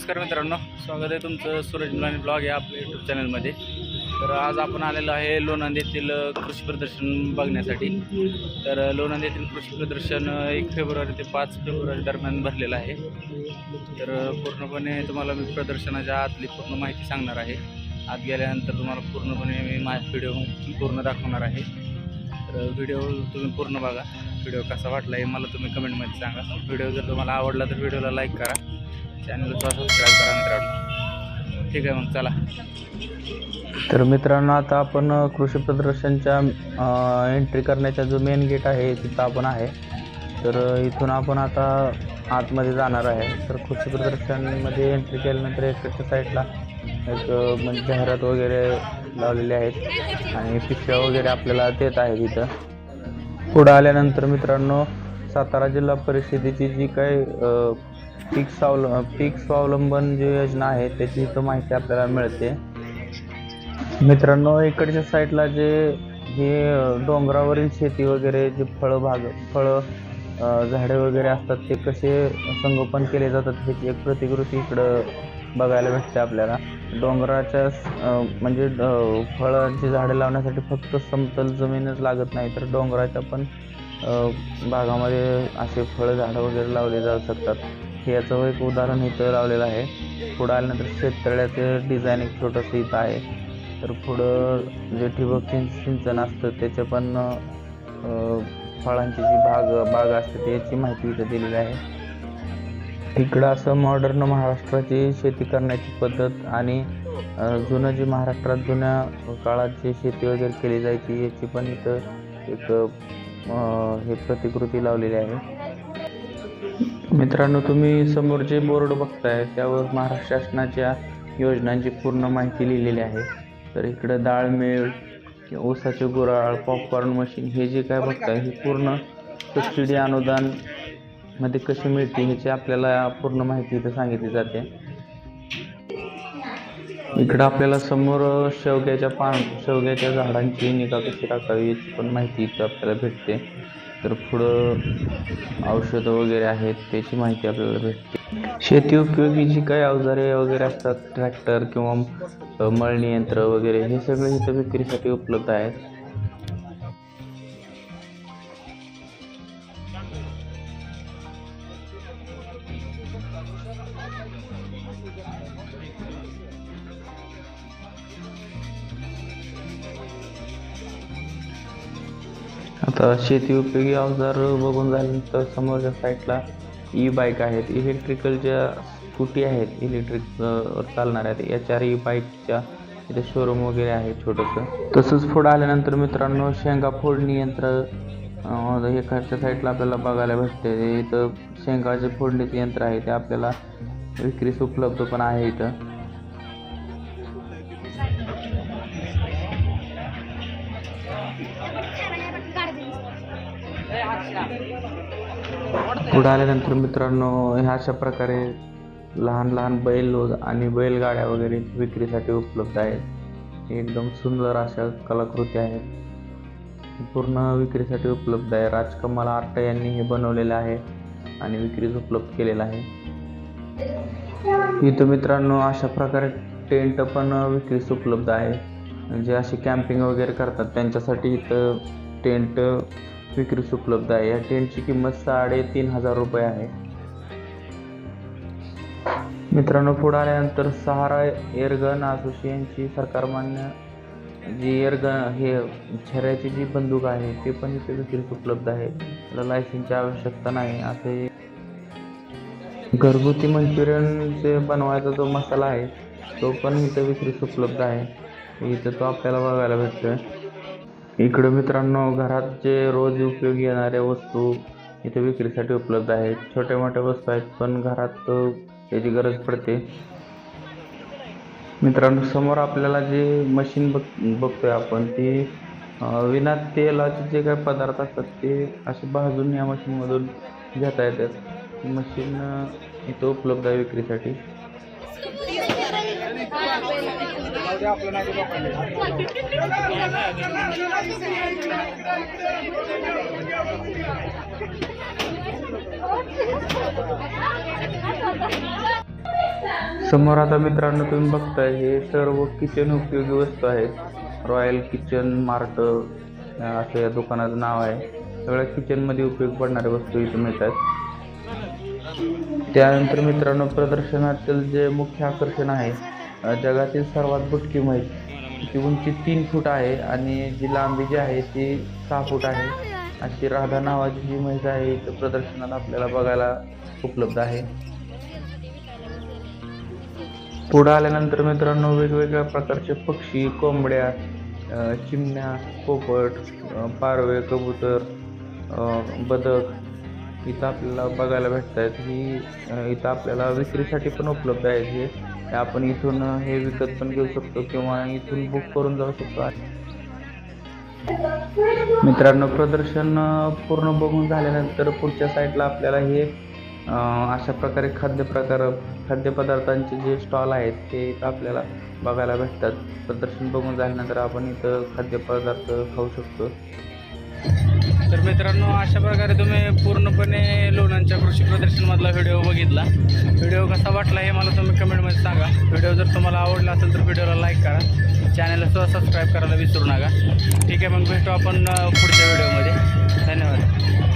नमस्कार मित्रांनो स्वागत आहे तुमचं सूरज मुलानी ब्लॉग या आपल्या यूट्यूब चॅनलमध्ये. तर आज आपण आलेलो आहे लोणंद येथील कृषी प्रदर्शन बघण्यासाठी. तर अ, लोणंद येथील कृषी प्रदर्शन एक फेब्रुवारी ते पाच फेब्रुवारी दरम्यान भरलेलं आहे. तर पूर्णपणे तुम्हाला मी प्रदर्शनाच्या आतली पूर्ण माहिती सांगणार आहे. आत गेल्यानंतर तुम्हाला पूर्णपणे मी माझा व्हिडिओ पूर्ण दाखवणार आहे. तर व्हिडिओ तुम्ही पूर्ण बघा. व्हिडिओ कसा वाटला हे मला तुम्ही कमेंटमध्ये सांगा. व्हिडिओ जर तुम्हाला आवडला तर व्हिडिओला लाईक करा. चॅनलला सबस्क्राईब करा मित्रांनो. ठीक आहे मग चला. तर मित्रांनो आता आपण कृषी प्रदर्शनच्या एंट्री करण्याचा जो मेन गेट आहे तिथं आपण आहे. तर इथून आपण आता आतमध्ये जाणार आहे. तर कृषी प्रदर्शनमध्ये एंट्री केल्यानंतर एकच्या साईडला एक म्हणजे जाहिरात वगैरे लावलेले आहेत. आणि पिशव्या वगैरे आपल्याला देत आहेत इथं पुढं आल्यानंतर मित्रांनो सातारा जिल्हा परिषदेची जी काही पीक स्वावल पीक स्वावलंबन जी योजना आहे त्याची इथं माहिती आपल्याला मिळते. मित्रांनो इकडच्या साईडला जे हे डोंगरावरील शेती वगैरे जे फळं भाग फळं झाडे वगैरे असतात ते कसे संगोपन केले जातात ह्याची एक प्रतिकृती इकडं बघायला भेटते आपल्याला. डोंगराच्या म्हणजे फळांची झाडे लावण्यासाठी फक्त समतल जमीनच लागत नाही तर डोंगराच्या पण भागामध्ये असे फळ झाडं वगैरे लावले जाऊ शकतात. हे याचं एक उदाहरण इथं लावलेलं आहे. पुढं आल्यानंतर शेततळ्याचं डिझाईन एक छोटंसं इथं आहे. तर पुढं जे ठिबक सिं सिंचन असतं त्याचे पण फळांची जी बाग बाग असते त्याची माहिती इथं दिलेली आहे. इकडं असं मॉडर्न महाराष्ट्राची शेती करण्याची पद्धत आणि जुनं जी महाराष्ट्रात जुन्या काळात जी शेती वगैरे केली जायची याची पण इथं एक हे प्रतिकृती लावलेली आहे. मित्रांनो तुम्ही समोर जे बोर्ड बघताय त्यावर महाराष्ट्र शासनाच्या योजनांची पूर्ण माहिती लिहिलेली आहे. तर इकडं डाळमेळ ऊसाचे गुराळ पॉपकॉर्न मशीन हे जे काय बघताय हे पूर्ण सबसिडी अनुदानमध्ये कशी मिळते ह्याची आपल्याला पूर्ण माहिती इथं सांगितली जाते. इकडं आपल्याला समोर शेवग्याच्या पान शेवग्याच्या झाडांची निगा कशी राखावी याची पण माहिती इथं आपल्याला भेटते. तर पुढं औषधं वगैरे आहेत त्याची माहिती आपल्याला भेटते. शेती उपयोगी जी काही अवजारे वगैरे असतात ट्रॅक्टर किंवा मळणी यंत्र वगैरे हे सगळे इथं विक्रीसाठी उपलब्ध आहेत. आता शेती उपयोगी अवजार बघून झाल्यानंतर समोरच्या साईडला ई बाईक आहेत. इलेक्ट्रिकलच्या स्कूटी आहेत इलेक्ट्रिक चालणाऱ्या या चार ई बाईकच्या इथे शोरूम वगैरे आहे छोटंसं. तसंच पुढं आल्यानंतर मित्रांनो शेंगा फोडणी यंत्र हे एखाद्या साईडला आपल्याला बघायला भेटते. इथं शेंगाचे फोडणीचे यंत्र आहे ते आपल्याला विक्रीस उपलब्ध पण आहे इथं. पुढं आल्यानंतर मित्रांनो ह्या अशा प्रकारे लहान लहान बैल आणि बैलगाड्या वगैरे विक्रीसाठी उपलब्ध आहेत. एकदम सुंदर अशा कलाकृती आहेत. पूर्ण विक्रीसाठी उपलब्ध आहे. राजकमल आर्ट यांनी हे बनवलेलं आहे आणि विक्रीस उपलब्ध केलेलं आहे. इथं मित्रांनो अशा प्रकारे टेंट पण विक्रीस उपलब्ध आहे. जे असे कॅम्पिंग वगैरे करतात त्यांच्यासाठी इथं टेंट विक्रीस उपलब्ध आहे. या टेंटची किंमत साडेतीन हजार रुपये आहे. मित्रांनो पुढे आल्यानंतर सहारा एअरगन असोसिएशनची सरकारमान्य जी एअरगन हे झऱ्याची जी बंदूक आहे ते पण इथे विक्रीस उपलब्ध आहे. त्याला लायसन्सची आवश्यकता नाही. असे घरगुती मंचुरियनचे बनवायचा जो मसाला आहे तो पण इथं विक्रीस उपलब्ध आहे. इथं तो आपल्याला बघायला भेटतोय. इकडं मित्रांनो घरात जे रोज उपयोगी येणाऱ्या वस्तू इथे विक्रीसाठी उपलब्ध आहेत. छोट्या मोठ्या वस्तू आहेत पण घरात त्याची गरज पडते. मित्रांनो समोर आपल्याला जे मशीन बघ बघतोय आपण ती विना तेलाचे जे काही पदार्थ असतात ते असे भाजून या मशीनमधून घेता येतात. मशीन इथं उपलब्ध आहे विक्रीसाठी. समोर आता मित्रांनो तुम्ही बघताय हे सर्व किचन उपयोगी वस्तू आहेत. रॉयल किचन मार्ट असं या दुकानाचं नाव आहे. सगळ्या किचनमध्ये उपयोग पडणाऱ्या वस्तू इथे मिळतात. त्यानंतर मित्रांनो प्रदर्शनातील जे मुख्य आकर्षण आहे जगातील सर्वात बुटकी म्हैस. ती उंची तीन फूट आहे आणि जी लांबी जी आहे ती सहा फूट आहे. अशी राधा नावाची जी म्हैस आहे इथं प्रदर्शनात आपल्याला बघायला उपलब्ध आहे. पुढं आल्यानंतर मित्रांनो वेगवेगळ्या प्रकारचे पक्षी कोंबड्या चिमण्या पोपट पारवे कबूतर बदक इथं आपल्याला बघायला भेटत आहेत ही इथं आपल्याला विक्रीसाठी पण उपलब्ध आहेत हे. आपण इथून हे विकत पण घेऊ शकतो किंवा इथून बुक करून जाऊ शकतो. मित्रांनो प्रदर्शन पूर्ण बघून झाल्यानंतर पुढच्या साईडला आपल्याला हे अशा प्रकारे खाद्यप्रकार खाद्यपदार्थांचे जे स्टॉल आहेत ते इथं आपल्याला बघायला भेटतात. प्रदर्शन बघून झाल्यानंतर आपण इथं खाद्यपदार्थ खाऊ शकतो. तर मित्रांनो अशा प्रकारे तुम्ही पूर्णपणे लोणांच्या कृषी प्रदर्शनमधला व्हिडिओ बघितला. व्हिडिओ कसा वाटला हे मला तुम्ही कमेंटमध्ये सांगा. व्हिडिओ जर तुम्हाला आवडला असेल तर व्हिडिओला लाईक करा. चॅनलला सुद्धा सबस्क्राईब करायला विसरू नका. ठीक आहे मग भेटू आपण पुढच्या व्हिडिओमध्ये. धन्यवाद.